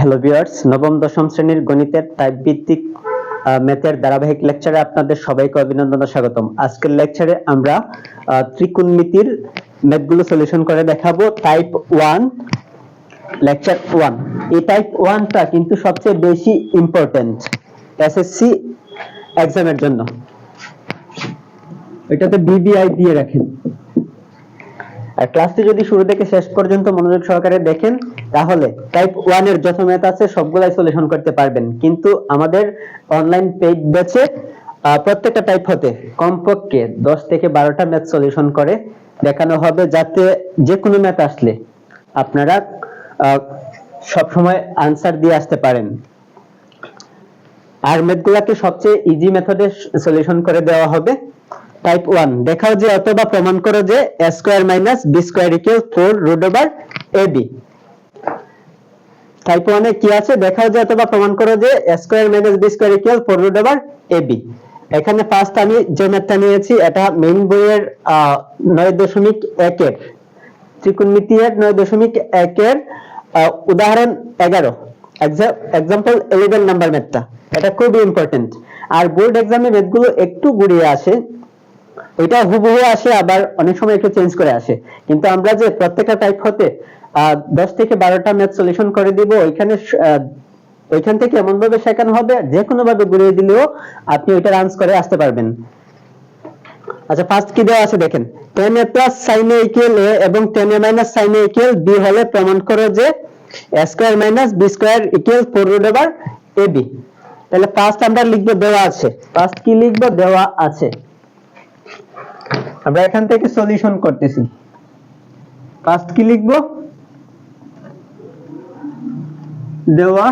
Hello viewers নবম, দশম শ্রেণির গণিতের টাইপ ভিত্তিক ম্যাথের ধারাবাহিক লেকচারে আপনাদের সবাইকে অভিনন্দন ও স্বাগতম। আজকের লেকচারে আমরা ত্রিকোণমিতির ম্যাথগুলো সলিউশন করে দেখাবো। টাইপ ওয়ান লেকচার ওয়ান এই টাইপ ওয়ানটা কিন্তু সবচেয়ে বেশি ইম্পর্টেন্ট এসএসসি এক্সামের জন্য। এটাতে বিবিআই দিয়ে রাখেন। আর ক্লাসটি যদি শুরু থেকে শেষ পর্যন্ত মনোযোগ সহকারে দেখেন, তাহলে টাইপ ওয়ানের যত ম্যাথ আছে সবগুলাই সলিউশন করতে পারবেন। কিন্তু আমাদের অনলাইন পেজ ব্যাচে প্রত্যেকটা টাইপ হতে কমপক্ষে দশ থেকে বারোটা ম্যাথ সলিউশন করে দেখানো হবে, যাতে যে কোনো ম্যাথ আসলে আপনারা সব সময় আনসার দিয়ে আসতে পারেন। আর ম্যাথগুলোকে সবচেয়ে ইজি মেথডে সলিউশন করে দেওয়া হবে। টাইপ ওয়ান দেখাও যে অথবা প্রমাণ করো যে A square minus B square equal four root over A B type ওয়ানে কি আছে? দেখাও যে অথবা প্রমাণ করো যে A square minus B square equal four root over A B এখানে ফার্স্ট আমি যে ম্যাথটা নিয়েছি, এটা মেইন বইয়ের নয় দশমিক একের। ত্রিকোণমিতি এর নয় দশমিক একের উদাহরণ এগারো। এক্সাম্পল ইলেভেন নাম্বার ম্যাথটা এটা খুবই ইম্পর্টেন্ট আর বোর্ড এক্সামে ম্যাথগুলো একটু গুড়িয়ে আসে। এটা হুবহু আসে, আবার অনেক সময় একটু চেঞ্জ করে আসে। কিন্তু আমরা যে প্রত্যেকটা টাইপ হতে দশ থেকে বারোটা ম্যাথ সলিউশন করে দিব, ওইখানে ওইখান থেকে এমন ভাবে শেখানো হবে যে কোনো ভাবে ঘুরিয়ে দিলেও আপনি ওইটা আনসার করে আসতে পারবেন। আচ্ছা ফার্স্ট কি দেওয়া আছে দেখেন? tan a plus sin a equal a এবং tan a minus sin a equal b হলে প্রমাণ করো যে a square minus b square equal 4 root over ab তাহলে ফার্স্ট আমরা লিখব দেওয়া আছে। ফার্স্ট কি লিখব? দেওয়া আছে। আমরা এখান থেকে সলিউশন করতেছি। ফার্স্ট কি লিখব? দেওয়া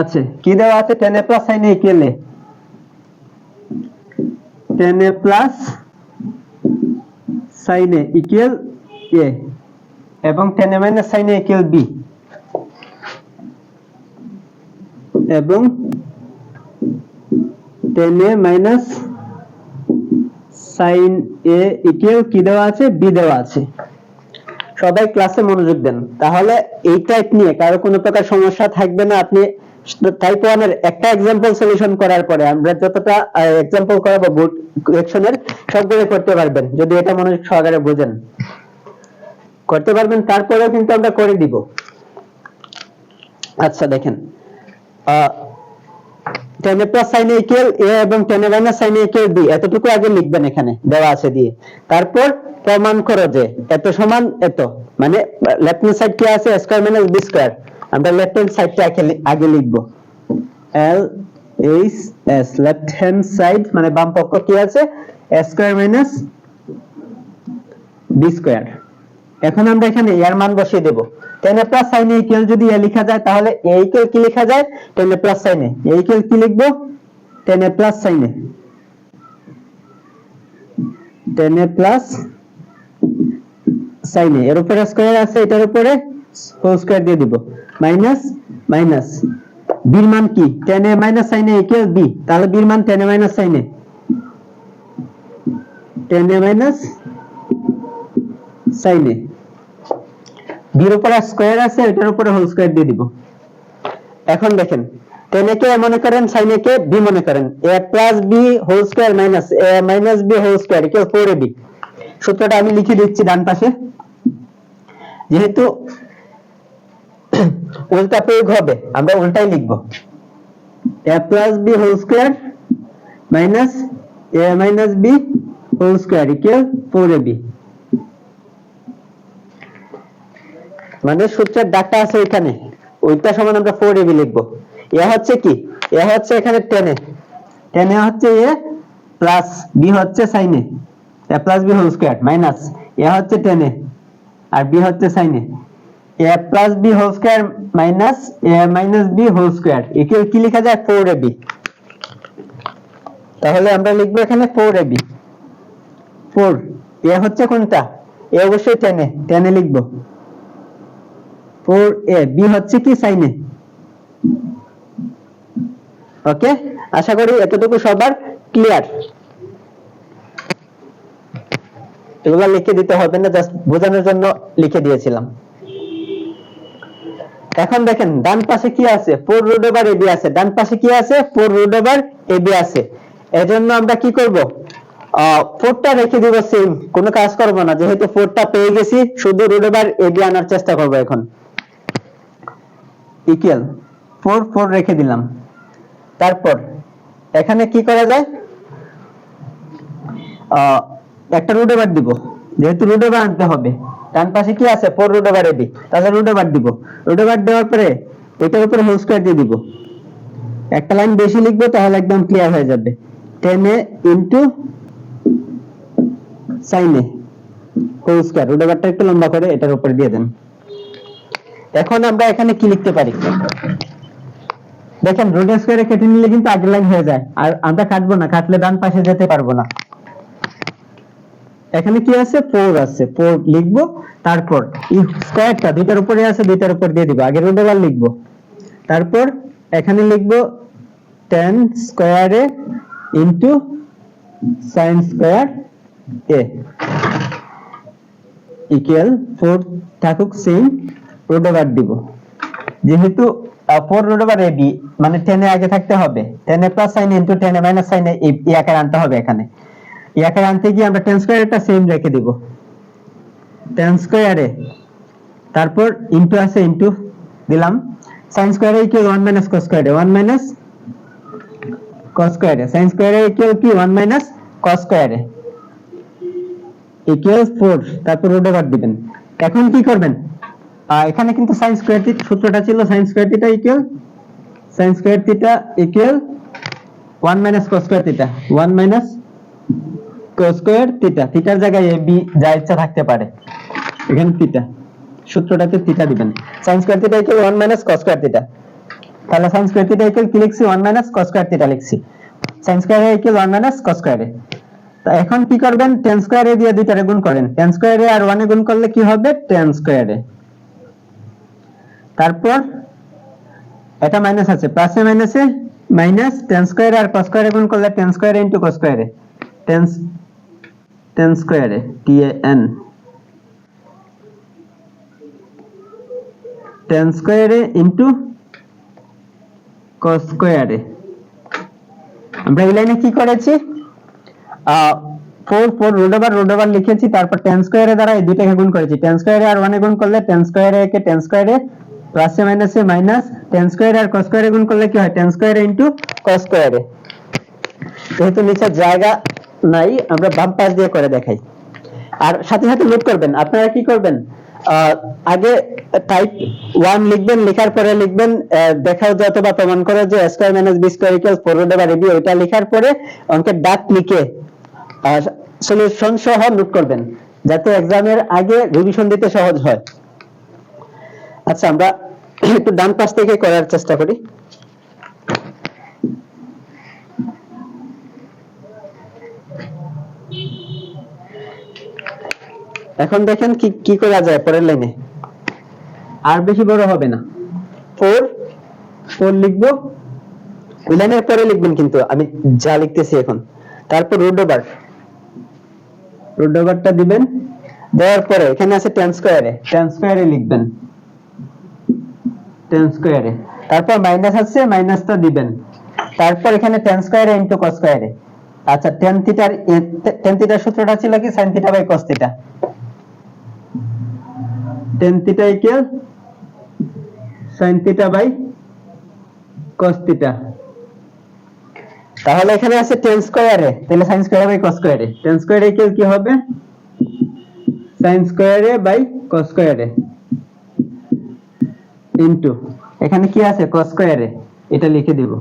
আছে। কি দেওয়া আছে? tan a plus sin a equal a 10a plus sin a equal a এবং 10a minus sin a equal b এবং 10a minus sin a equal কি দেওয়া আছে? B দেওয়া আছে। সবাই ক্লাসে মনোযোগ দেন। তাহলে এই টাইপ নিয়ে কারও কোনো প্রকার সমস্যা থাকবে না। আপনি টাইপ ওয়ানের একটা এক্সাম্পল সলিউশন করার পরে আমরা যতটা এক্সাম্পল করাবো বোর্ড কোয়েকশনের সবগুলো করতে পারবেন। যদি এটা মনোযোগ সহকারে বোঝেন। করতে পারবেন, তারপরেও কিন্তু আমরা করে দিব। আচ্ছা দেখেন। Tan A plus sine equal A এবং tan A minus sine equal B এতটুকু আগে লিখবেন এখানে, দেওয়া আছে দিয়ে। তারপর প্রমাণ করো যে এত সমান এত মানে লেফট হ্যান্ড সাইড কি আছে? স্কয়ার মাইনাস বি স্কয়ার আমরা লেফট হ্যান্ড সাইডটা আগে লিখব। L H S left hand side মানে বাম পক্ষ কি আছে? স্কয়ার মাইনাস বি স্কয়ার এখন আমরা এখানে এর মান বসিয়ে দেব। Tan A plus sine equal যদি এ লেখা যায়, তাহলে এ ইকুয়াল কি লেখা যায়? Tan A plus sine A. Equal কি লিখব? Tan A plus sine A. Tan A plus sine A. এর উপরে স্কয়ার আছে, এটার উপরে হোল স্কয়ার দিয়ে দিব। মাইনাস মাইনাস বির মান কি? Tan A minus sine A equal B তাহলে বির মান tan A minus sine A. Tan A minus sine A. বির উপরে স্কয়ার আছে, এটার উপরে হোল স্কয়ার দিয়ে দিব। এখন দেখেন, tan কে মনে করেন, sin কে b মনে করেন। a plus b whole square minus a minus b whole square K 4ab সূত্রটা আমি লিখে দিচ্ছি ডান পাশে। যেহেতু উল্টা প্রয়োগ হবে, আমরা উল্টাই লিখব। a plus b whole square minus a minus b whole square K 4ab মানে সূত্রের ডাকটা আছে এখানে। ওইটা সমান আমরা ফোর এবি লিখব। এ হচ্ছে কি? এ হচ্ছে এখানে টেনে টেনে হচ্ছে এ প্লাস বি হচ্ছে সাইনে A plus B whole square minus A হচ্ছে টেনে আর বি হচ্ছে সাইনে A plus B whole square minus A minus B whole square একে কি লেখা যায়? ফোর এবি তাহলে আমরা লিখব এখানে ফোর এবি ফোর এ হচ্ছে কোনটা? এ অবশ্যই টেনে টেনে লিখব। হচ্ছে কি সাইনে ওকে আশা করি এতটুকু সবার ক্লিয়ার এগুলো লিখে দিতে হবে না জাস্ট বোঝানোর জন্য লিখে দিয়েছিলাম। এখন দেখেন, ডান পাশে কি আছে? ফোর রুট ওভার এবি আছে। ডান পাশে কি আছে? ফোর রুট ওভার এবি আছে। এজন্য আমরা কি করব? ফোরটা রেখে দিব সেম কোনো কাজ করব না। যেহেতু ফোরটা পেয়ে গেছি, শুধু রুট ওভার এবি আনার চেষ্টা করব এখন। ইকুয়াল ফোর ফোর রেখে দিলাম। তারপর, এখানে কি করা যায়? একটা রুট ওভার দিব। যেহেতু রুট ওভার আনতে হবে, ডান পাশে কি আছে? Four root over A B তাহলে রুট ওভার দিব। রুট ওভার দেওয়ার পরে, এটার উপরে হোল স্কয়ার দিয়ে দিব। একটা লাইন বেশি লিখব, তাহলে একদম ক্লিয়ার হয়ে যাবে। Tan A into sine A whole square root ওভারটা একটু লম্বা করে এটার উপরে দিয়ে দেন। এখন আমরা এখানে কি লিখতে পারি? দেখেন রুট স্কয়ারে কেটে নিলে কিন্তু আগের লাইন হয়ে যায়। আর আমরা কাটবো না, কাটলে ডান পাশে যেতে পারব না। এখানে কি আছে? ফোর আছে। ফোর লিখব, তারপর এই স্কয়ারটা দুইটার উপরে আছে, দুইটার উপর দিয়ে দিব। আগে রুট ওভার লিখব। তারপর এখানে লিখব tan স্কয়ারে into sine square A equal four থাকুক সেম ওভার দিব। যেহেতু ফোর রুট ওভার এ মানে টেনে আগে থাকতে হবে। টেনে প্লাস সাইন ইন্টু টেনে মাইনাস সাইন আকারে আনতে হবে এখানে। আকারে আনতে গিয়ে আমরা টেন স্কয়ারটা সেম রেখে দিব। টেন স্কয়ারে তারপর ইন্টু আছে ইন্টু দিলাম। সাইন স্কয়ারে ইকুয়াল ওয়ান মাইনাস কস স্কয়ারে ওয়ান মাইনাস কস স্কয়ারে সাইন স্কয়ারে ইকুয়াল কি? ওয়ান মাইনাস কস স্কয়ারে ইকুয়াল ফোর তারপর রুট ওভার দিবেন। এখন কি করবেন? এখানে কিন্তু সাইন স্কয়ার থিটা সূত্রটা ছিল sine square theta equal sine square theta equal 1 minus cos square theta 1 minus cos square theta থিটার জায়গায় a, b, যা ইচ্ছা থাকতে পারে। এখানে থিটা সূত্রটাতে থিটা দিবেন। Sine square theta equal 1 minus cos square theta তাহলে সাইন স্কয়ার থিটা ইকুয়াল কি লিখছি? 1 মাইনাস cos স্কয়ার থিটা লিখছি। Sine square equal 1 minus cos স্কয়ারে তো এখন কি করবেন? tan স্কয়ারে দিয়ে দুইটারে গুণ করেন। tan স্কয়ারে আর 1 এ গুণ করলে কি হবে? tan স্কয়ারে তারপর এটা মাইনাস আছে প্লাসে মাইনাসে মাইনাস টেন স্কয়ারে আর কস স্কয়ারে গুণ করলে টেন স্কয়ারে ইনটু কস স্কয়ারে টেন টেন স্কয়ারে টি এ এন টেন স্কয়ারে ইনটু কস স্কয়ারে আমরা এই লাইনে কি করেছি? Four four root over root over লিখেছি, তারপর টেন স্কয়ারে দ্বারা এই দুইটাকে গুণ করেছি। টেন স্কয়ারে আর ওয়ানে গুণ করলে টেন স্কয়ারে একে টেন স্কয়ারে প্লাসে মাইনাসে মাইনাস টেন স্কয়ারে আর কস স্কয়ারে গুণ করলে কি হয়? টেন স্কয়ারে ইনটু কস স্কয়ারে যেহেতু নিচে জায়গা নাই, আমরা বাম পাশ দিয়ে করে দেখাই। আর সাথে সাথে নোট করবেন। আপনারা কি করবেন? আগে টাইপ ওয়ান লিখবেন, লেখার পরে লিখবেন দেখাও যে অথবা প্রমাণ করে যে square minus B square equal four root over A B ওইটা লেখার পরে অঙ্কের ডাক লিখে সলিউশন সহ নোট করবেন। যাতে এক্সামের আগে রিভিশন দিতে সহজ হয়। আচ্ছা আমরা একটু ডান পাশ থেকে করার চেষ্টা করি। এখন দেখেন কি কি করা যায় পরের লাইনে আর বেশি বড় হবে না। ফোর ফোর লিখব। ওই লাইনের পরে লিখবেন কিন্তু আমি যা লিখতেছি এখন। তারপর রুট ওভার রুট ওভারটা দিবেন। দেওয়ার পরে এখানে আছে টেন স্কয়ারে টেন স্কয়ারে লিখবেন। টেন স্কয়ারে তারপর মাইনাস আছে মাইনাসটা দিবেন। তারপর এখানে টেন স্কয়ারে ইনটু cos স্কয়ারে আচ্ছা টেন থিটার টেন থিটার সূত্রটা ছিল কি? sin theta by cos theta tan theta equal sin theta by cos theta তাহলে এখানে আছে টেন স্কয়ারে তাহলে sin স্কয়ারে বাই cos স্কয়ারে টেন স্কয়ারে ইকুয়াল কি হবে? sin স্কয়ারে বাই cos স্কয়ারে ইনটু। এখানে কি আছে? cos স্কয়ারে। এটা লিখে দিব।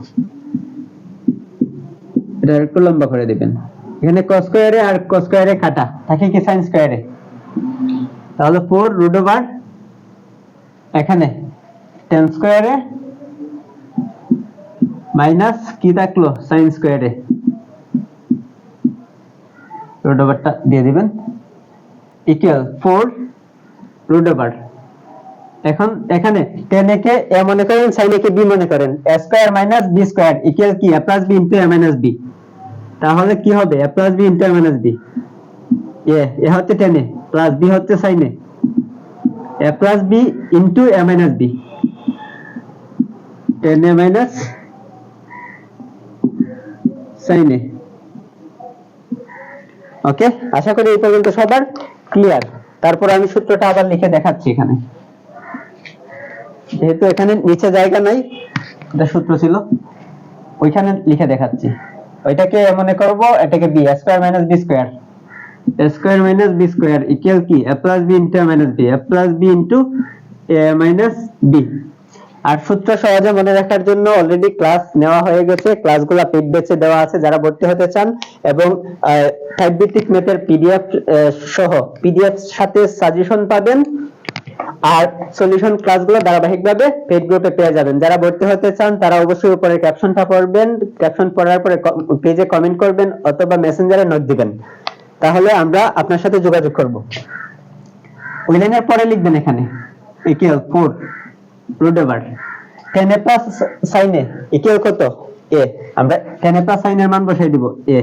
এটা একটু লম্বা করে দিবেন। এখানে cos স্কয়ারে আর cos স্কয়ারে কাটা থাকে কি sin স্কয়ারে? তাহলে 4 রুট ওভার এখানে tan স্কয়ারে মাইনাস কি থাকল? sin স্কয়ারে। রুট ওভারটা দিয়ে দিবেন। ইকুয়াল 4 রুট ওভার এখন এখানে এ কে a মনে করেন এ কে b মনে করেন, a square minus b square equal কি? a plus b into minus তাহলে কি হবে? a plus b into a minus b a a হচ্ছে tan এ প্লাস b হচ্ছে sin A a plus b into a minus b tan A minus sine A okay আশা করি এই পর্যন্ত সবার ক্লিয়ার তারপর আমি সূত্রটা আবার লিখে দেখাচ্ছি এখানে। যেহেতু এখানে নিচে জায়গা নাই, এটা সূত্র ছিল, ওইখানে লিখে দেখাচ্ছি। ওইটাকে মনে করব, এটাকে B square minus B square square minus B square equal কি? a plus B into minus B a plus B into a minus B আর সূত্র সহজে মনে রাখার জন্য অলরেডি ক্লাস নেওয়া হয়ে গেছে। ক্লাসগুলো পেড ব্যাচে দেওয়া আছে, যারা ভর্তি হতে চান। এবং টাইপ ভিত্তিক ম্যাথের পিডিএফ সহ পিডিএফ সাথে সাজেশন পাবেন। আর সলিউশন ক্লাসগুলো ধারাবাহিকভাবে পেড গ্রুপে পেয়ে যাবেন। যারা ভর্তি হতে চান, তারা অবশ্যই উপরে ক্যাপশনটা পড়বেন। ক্যাপশন পড়ার পরে পেজে কমেন্ট করবেন অথবা মেসেঞ্জারে নোট দিবেন। তাহলে আমরা আপনার সাথে যোগাযোগ করব। ওই লাইনের পরে লিখবেন এখানে equal 4 root over 10 A plus A equal কত? A আমরা 10 এ প্লাস এর মান বসাই দিব এ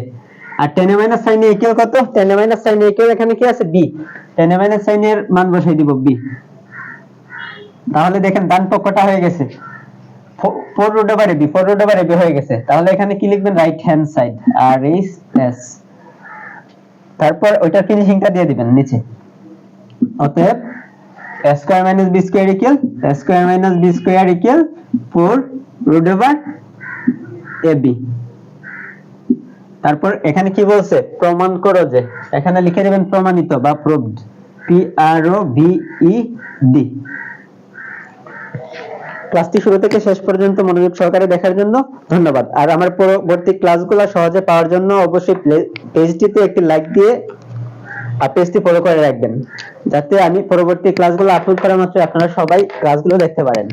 আর 10 এ মাইনাস এ ইকুয়াল কত? 10 এ মাইনাস এ ইকুয়াল এখানে কি আছে? বি 10 এ মাইনাস এর মান বসাই দিব, b তাহলে দেখেন ডান পক্ষটা হয়ে গেছে। 4 root over b 4 root over b হয়ে গেছে। তাহলে এখানে কি লিখবেন? Right hand side R S তারপর ফিনিশিংটা দিয়ে দিবেন নিচে। অতএব a square minus B square equal a square minus B square equal 4 root over ab তারপর এখানে কি বলছে? প্রমাণ করো যে, এখানে লিখে দিবেন প্রমাণিত বা proved P R O V E D ক্লাসটি শুরু থেকে শেষ পর্যন্ত মনোযোগ সহকারে দেখার জন্য ধন্যবাদ। আর আমার পরবর্তী ক্লাসগুলো সহজে পাওয়ার জন্য অবশ্যই পেজটিতে একটি লাইক দিয়ে, আর পেজটি ফলো করে রাখবেন। যাতে আমি পরবর্তী ক্লাসগুলো আপলোড করার মাত্র আপনারা সবাই ক্লাসগুলো দেখতে পারেন।